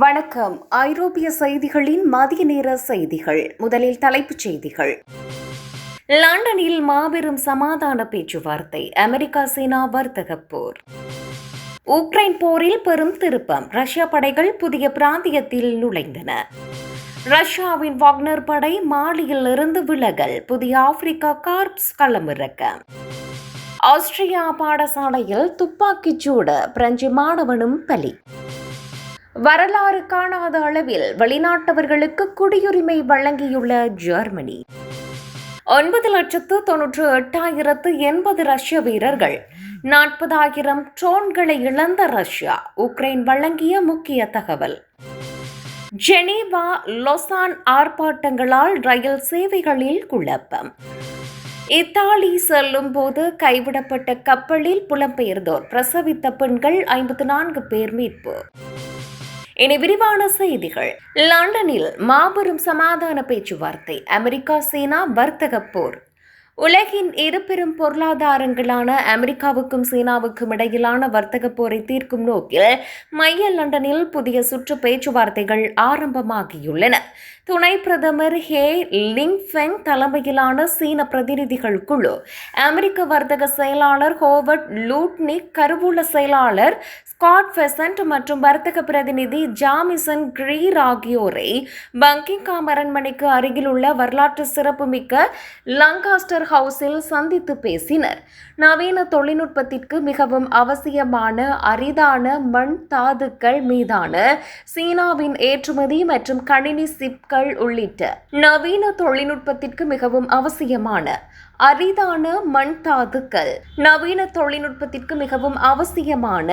வணக்கம். ஐரோப்பிய செய்திகளின் மதிய நேர செய்திகள். முதலில் தலைப்புச் செய்திகள். லண்டனில் மாபெரும் சமாதான பேச்சுவார்த்தை. அமெரிக்கா சீனா வர்த்தக போர். உக்ரைன் போரில் பெரும் திருப்பம். ரஷ்ய படைகள் புதிய பிராந்தியத்தில் நுழைந்தன. ரஷ்யாவின் வாக்னர் படை மாலியில் இருந்து விலகல். புதிய ஆப்பிரிக்கா கார்ப்ஸ் களமிறக்கம் ஆஸ்திரியா பாடசாலையில் துப்பாக்கிச் சூடு. பிரெஞ்சு மாணவனும் பலி. வரலாறு காணாத அளவில் வெளிநாட்டவர்களுக்கு குடியுரிமை வழங்கியுள்ள ஜெர்மனி. ஒன்பது லட்சத்து தொன்னூற்று எட்டாயிரத்து எண்பது ரஷ்ய வீரர்கள் நாற்பதாயிரம் ட்ரோன்களை இழந்த ரஷ்யா உக்ரைன் வழங்கிய முக்கிய தகவல். ஜெனீவா லொசான் ஆர்ப்பாட்டங்களால் ரயில் சேவைகளில் குழப்பம். இத்தாலி செல்லும் போது கைவிடப்பட்ட கப்பலில் புலம்பெயர்ந்தோர் பிரசவித்த பெண்கள் ஐம்பத்து நான்கு பேர் மீட்பு. இனி விரிவான செய்திகள். லண்டனில் மாபெரும் சமாதான பேச்சுவார்த்தை அமெரிக்கா சீனா வர்த்தக போர். உலகின் இரு பெரும் பொருளாதாரங்களான அமெரிக்காவுக்கும் சீனாவுக்கும் இடையிலான வர்த்தக போரை தீர்க்கும் நோக்கில் மைய லண்டனில் புதிய சுற்று பேச்சுவார்த்தைகள் ஆரம்பமாகியுள்ளன. துணை பிரதமர் ஹே லிங்ஃபெங் தலைமையிலான சீன பிரதிநிதிகள் குழு அமெரிக்க வர்த்தக செயலாளர் ஹோவர்ட் லூட்னிக் கருவூல செயலாளர் ஸ்காட் ஃபெசன்ட் மற்றும் வர்த்தக பிரதிநிதி ஜாமிசன் கிரீர் ஆகியோரை பங்கிங்காம் அரண்மனைக்கு அருகிலுள்ள வரலாற்று சிறப்புமிக்க லங்காஸ்டர் ஹவுஸில் சந்தித்து பேசினர். நவீன தொழில்நுட்பத்திற்கு மிகவும் அவசியமான அரிதான மண் தாதுக்கள் மீதான சீனாவின் ஏற்றுமதி மற்றும் கணினி சிப்கள் உள்ளிட்ட நவீன தொழில்நுட்பத்திற்கு மிகவும் அவசியமான அரிதான மண் தாதுக்கள். நவீன தொழில்நுட்பத்திற்கு மிகவும் அவசியமான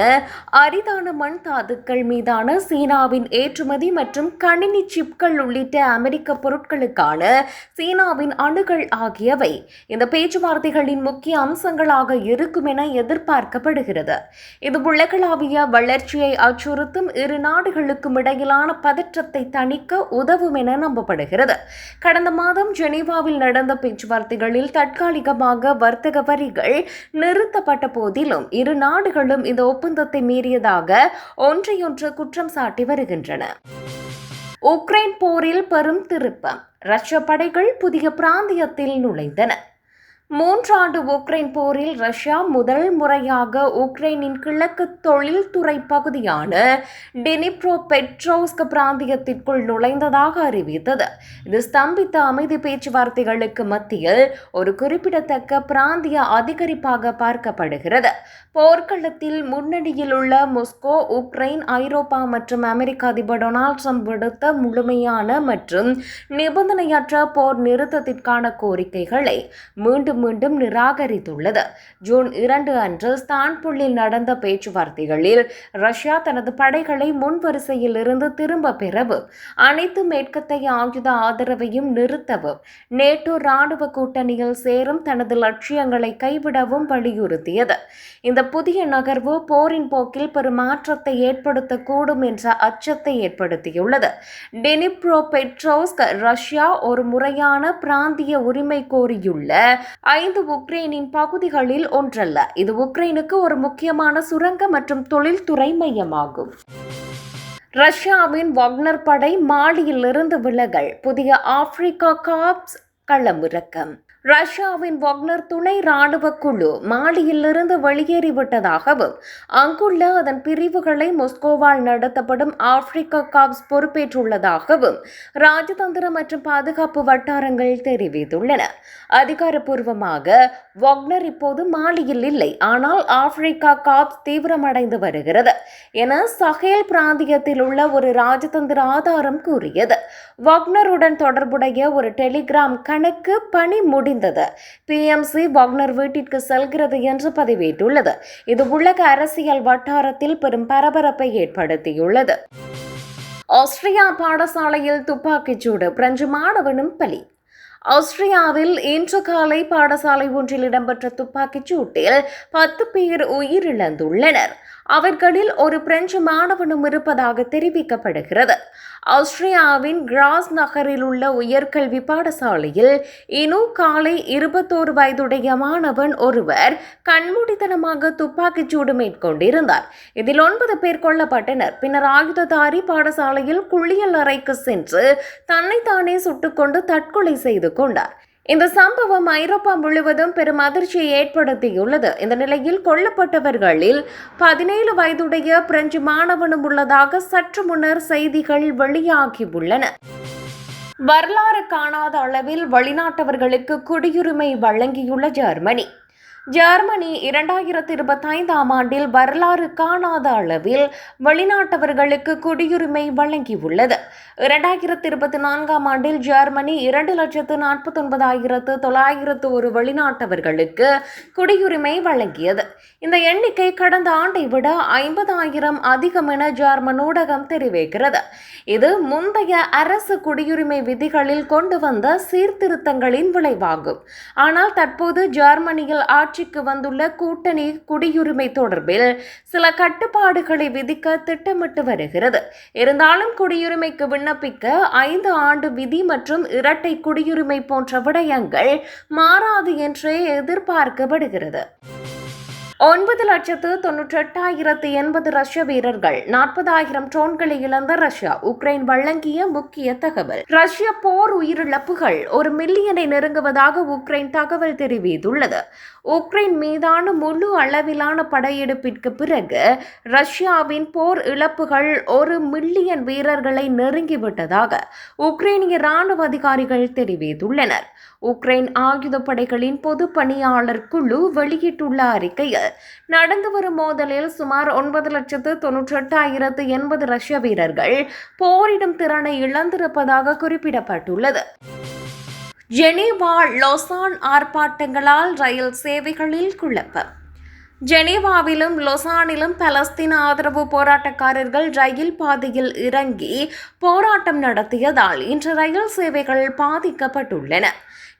அரிதான மண் தாதுக்கள் மீதான சீனாவின் ஏற்றுமதி மற்றும் கணினி சிப்கள் உள்ளிட்ட அமெரிக்க பொருட்களுக்கான சீனாவின் அணுகள் ஆகியவை. இந்த பேச்சுவார்த்தைகளின் முக்கிய அம்சங்களாக இருக்கும் என எதிர்பார்க்கப்படுகிறது. இது உலகளாவிய வளர்ச்சியை அச்சுறுத்தும் இரு நாடுகளுக்கும் இடையிலான பதற்றத்தை தணிக்க உதவும் என நம்பப்படுகிறது. கடந்த மாதம் ஜெனீவாவில் நடந்த பேச்சுவார்த்தைகளில் தற்காலிகமாக வர்த்தக வரிகள் நிறுத்தப்பட்ட போதிலும் இரு நாடுகளும் இந்த ஒப்பந்தத்தை மீறியதாக ஒன்றையொன்று குற்றம் சாட்டி வருகின்றன. உக்ரைன் போரில் பெரும் திருப்பம். ரஷ்ய படைகள் புதிய பிராந்தியத்தில் நுழைந்தன. மூன்றாண்டு உக்ரைன் போரில் ரஷ்யா முதல் முறையாக உக்ரைனின் கிழக்கு தொழில்துறை பகுதியான டெனிப்ரோ பெட்ரோஸ்க் பிராந்தியத்திற்குள் நுழைந்ததாக அறிவித்தது. இது ஸ்தம்பித்த அமைதி பேச்சுவார்த்தைகளுக்கு மத்தியில் ஒரு குறிப்பிடத்தக்க பிராந்திய அதிகரிப்பாக பார்க்கப்படுகிறது. போர்க்களத்தில் முன்னணியில் உள்ள மொஸ்கோ உக்ரைன் ஐரோப்பா மற்றும் அமெரிக்க அதிபர் டொனால்ட் ட்ரம்ப் விடுத்த முழுமையான மற்றும் நிபந்தனையற்ற போர் நிறுத்தத்திற்கான கோரிக்கைகளை மீண்டும் மீண்டும் நிராகரித்துள்ளது. ஜூன் இரண்டு அன்று ஸ்தான்புல்லில் நடந்த பேச்சுவார்த்தைகளில் ரஷ்யா தனது படைகளை முன்வரிசையில் இருந்து திரும்ப பெறவும் அனைத்து மேற்கத்தைய ஆயுத ஆதரவையும் நிறுத்தவும் நேட்டோ ராணுவ கூட்டணியில் சேரும் தனது லட்சியங்களை கைவிடவும் வலியுறுத்தியது. இந்த புதிய நகர்வு போரின் போக்கில் பெரும் மாற்றத்தை ஏற்படுத்தக்கூடும் என்ற அச்சத்தை ஏற்படுத்தியுள்ளது. டெனிப்ரோ பெட்ரோஸ்க் ரஷ்யா ஒரு முறையான பிராந்திய உரிமை கோரியுள்ள ஐந்து உக்ரைனின் பகுதிகளில் ஒன்றல்ல. இது உக்ரைனுக்கு ஒரு முக்கியமான சுரங்க மற்றும் தொழில்துறை மையமாகும். ரஷ்யாவின் வக்னர் படை மாலியிலிருந்து விலகல். புதிய ஆப்பிரிக்கா காப்ஸ் களமிறக்கம். ரஷ்யாவின் வாக்னர் துணை ராணுவ குழு மாலியிலிருந்து வெளியேறிவிட்டதாகவும் அங்குள்ள அதன் பிரிவுகளை மொஸ்கோவால் நடத்தப்படும் ஆப்பிரிக்க காப்ஸ் பொறுப்பேற்றுள்ளதாகவும் ராஜதந்திர மற்றும் பாதுகாப்பு வட்டாரங்கள் தெரிவித்துள்ளன. அதிகாரப்பூர்வமாக வாக்னர் இப்போது மாலியில் இல்லை. ஆனால் ஆப்பிரிக்கா காத் தீவிரமடைந்து வருகிறது என சஹேல் பிராந்தியத்தில் உள்ள ஒரு ராஜதந்திர ஆதாரம் கூறியது. வாக்னருடன் தொடர்புடைய ஒரு டெலிகிராம் கணக்கு பணி முடிந்தது. பிஎம்சி வாக்னர் வீட்டிற்கு செல்கிறது என்று பதிவிட்டுள்ளது. இது உலக அரசியல் வட்டாரத்தில் பெரும் பரபரப்பை ஏற்படுத்தியுள்ளது. ஆஸ்திரியா பாடசாலையில் துப்பாக்கிச்சூடு பிரெஞ்சு மாணவனும் பலி. ஆஸ்திரியாவில் இன்று காலை பாடசாலை ஒன்றில் இடம்பெற்ற துப்பாக்கிச் சூட்டில் பத்து பேர் உயிரிழந்துள்ளனர். அவர்களில் ஒரு பிரெஞ்சு மாணவனும் இருப்பதாக தெரிவிக்கப்படுகிறது. ஆஸ்திரியாவின் கிராஸ் நகரில் உள்ள உயர்கல்வி பாடசாலையில் இனு காலை இருபத்தோரு வயதுடைய மாணவன் ஒருவர் கண்மூடித்தனமாக துப்பாக்கிச் சூடு மேற்கொண்டிருந்தார். இதில் ஒன்பது பேர் கொல்லப்பட்டனர். பின்னர் ஆயுததாரி பாடசாலையில் குளியல் அறைக்கு சென்று தன்னைத்தானே சுட்டுக்கொண்டு தற்கொலை செய்து கொண்டார். இந்த சம்பவம் ஐரோப்பா முழுவதும் பெரும் அதிர்ச்சியை ஏற்படுத்தியுள்ளது. இந்த நிலையில் கொல்லப்பட்டவர்களில் பதினேழு வயதுடைய பிரெஞ்சு மாணவனும் உள்ளதாக சற்று முன்னர் செய்திகள் வெளியாகியுள்ளன. வரலாறு காணாத அளவில் வெளிநாட்டவர்களுக்கு குடியுரிமை வழங்கியுள்ள ஜெர்மனி. ஜெர்மனி இரண்டாயிரத்தி இருபத்தைந்தாம் ஆண்டில் வரலாறு காணாத அளவில் வெளிநாட்டவர்களுக்கு குடியுரிமை வழங்கியுள்ளது. இரண்டாயிரத்தி இருபத்தி நான்காம் ஆண்டில் ஜெர்மனி இரண்டு லட்சத்து நாற்பத்தொன்பதாயிரத்து தொள்ளாயிரத்து ஒரு வெளிநாட்டவர்களுக்கு குடியுரிமை வழங்கியது. இந்த எண்ணிக்கை கடந்த ஆண்டை விட ஐம்பதாயிரம் அதிகம் என ஜெர்மன் ஊடகம் தெரிவிக்கிறது. இது முந்தைய அரசு குடியுரிமை விதிகளில் கொண்டு வந்த சீர்திருத்தங்களின் விளைவாகும். ஆனால் தற்போது ஜெர்மனியில் ஆட்சிக்கு வந்துள்ள கூட்டணி குடியுரிமை தொடர்பில் சில கட்டுப்பாடுகளை விதிக்க திட்டமிட்டு வருகிறது. இருந்தாலும் குடியுரிமைக்கு விண்ணப்பிக்க ஐந்து ஆண்டு விதி மற்றும் இரட்டை குடியுரிமை போன்ற விடயங்கள் மாறாது என்றே எதிர்பார்க்கப்படுகிறது. ஒன்பது லட்சத்து தொன்னூற்றி எட்டாயிரத்து எண்பது ரஷ்ய வீரர்கள் நாற்பதாயிரம் ட்ரோன்களை இழந்த ரஷ்யா உக்ரைன் வழங்கிய முக்கிய தகவல். ரஷ்ய போர் உயிரிழப்புகள் ஒரு மில்லியனை நெருங்குவதாக உக்ரைன் தகவல் தெரிவித்துள்ளது. உக்ரைன் மீதான முழு அளவிலான படையெடுப்பிற்கு பிறகு ரஷ்யாவின் போர் இழப்புகள் ஒரு மில்லியன் வீரர்களை நெருங்கிவிட்டதாக உக்ரைனிய ராணுவ அதிகாரிகள் தெரிவித்துள்ளனர். உக்ரைன் ஆயுதப்படைகளின் பொது பணியாளர் குழு வெளியிட்டுள்ள அறிக்கையில் நடந்து வரும் மோதலில் சுமார் ஒன்பது லட்சத்து தொன்னூற்றெட்டாயிரத்து எண்பது ரஷ்ய வீரர்கள் போரிடும் திறனை இழந்திருப்பதாக குறிப்பிடப்பட்டுள்ளது. ஜெனீவா லொசான் ஆர்ப்பாட்டங்களால் ரயில் சேவைகளில் குழப்பம். ஜெனீவாவிலும் லொசானிலும் பலஸ்தீன ஆதரவு போராட்டக்காரர்கள் ரயில் பாதையில் இறங்கி போராட்டம் நடத்தியதால் இன்று ரயில் சேவைகள் பாதிக்கப்பட்டுள்ளன.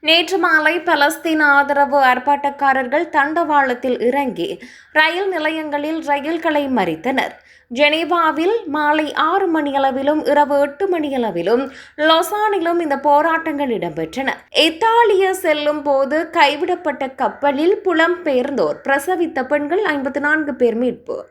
நேற்று மாலை பலஸ்தீன ஆதரவு ஆர்ப்பாட்டக்காரர்கள் தண்டவாளத்தில் இறங்கி ரயில் நிலையங்களில் ரயில்களை மறித்தனர். ஜெனீவாவில் மாலை ஆறு மணியளவிலும் இரவு எட்டு மணியளவிலும் லொசானிலும் இந்த போராட்டங்கள் இடம்பெற்றன. இத்தாலிய செல்லும் போது கைவிடப்பட்ட கப்பலில் புலம்பெயர்ந்தோர் பிரசவித்த பெண்கள் ஐம்பத்தி நான்கு பேர் மீட்பு.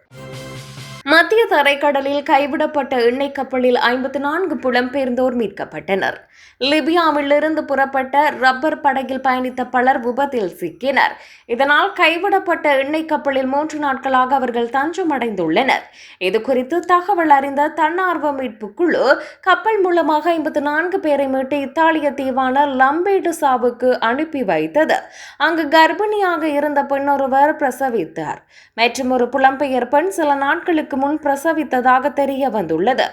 மத்திய தரைக்கடலில் கைவிடப்பட்ட எண்ணெய் கப்பலில் ஐம்பத்தி நான்கு புலம்பெயர்ந்தோர் மீட்கப்பட்டனர். லிபியாவிலிருந்து புறப்பட்ட ரப்பர் படகில் பயணித்த பலர் விபத்தில் சிக்கினர். இதனால் கைவிடப்பட்ட எண்ணெய் கப்பலில் மூன்று நாட்களாக அவர்கள் தஞ்சம் அடைந்துள்ளனர் இது குறித்து தகவல் அறிந்த தன்னார்வ மீட்பு குழு கப்பல் மூலமாக ஐம்பத்தி நான்கு பேரை மீட்டு இத்தாலிய தீவான லம்பேடு சாவுக்கு அனுப்பி வைத்தது. அங்கு கர்ப்பிணியாக இருந்த பெண்ணொருவர் பிரசவித்தார். மற்றும் ஒரு புலம்பெயர் பெண் சில நாட்களுக்கு முன் பிரசவித்ததாக தெரிய வந்துள்ளது.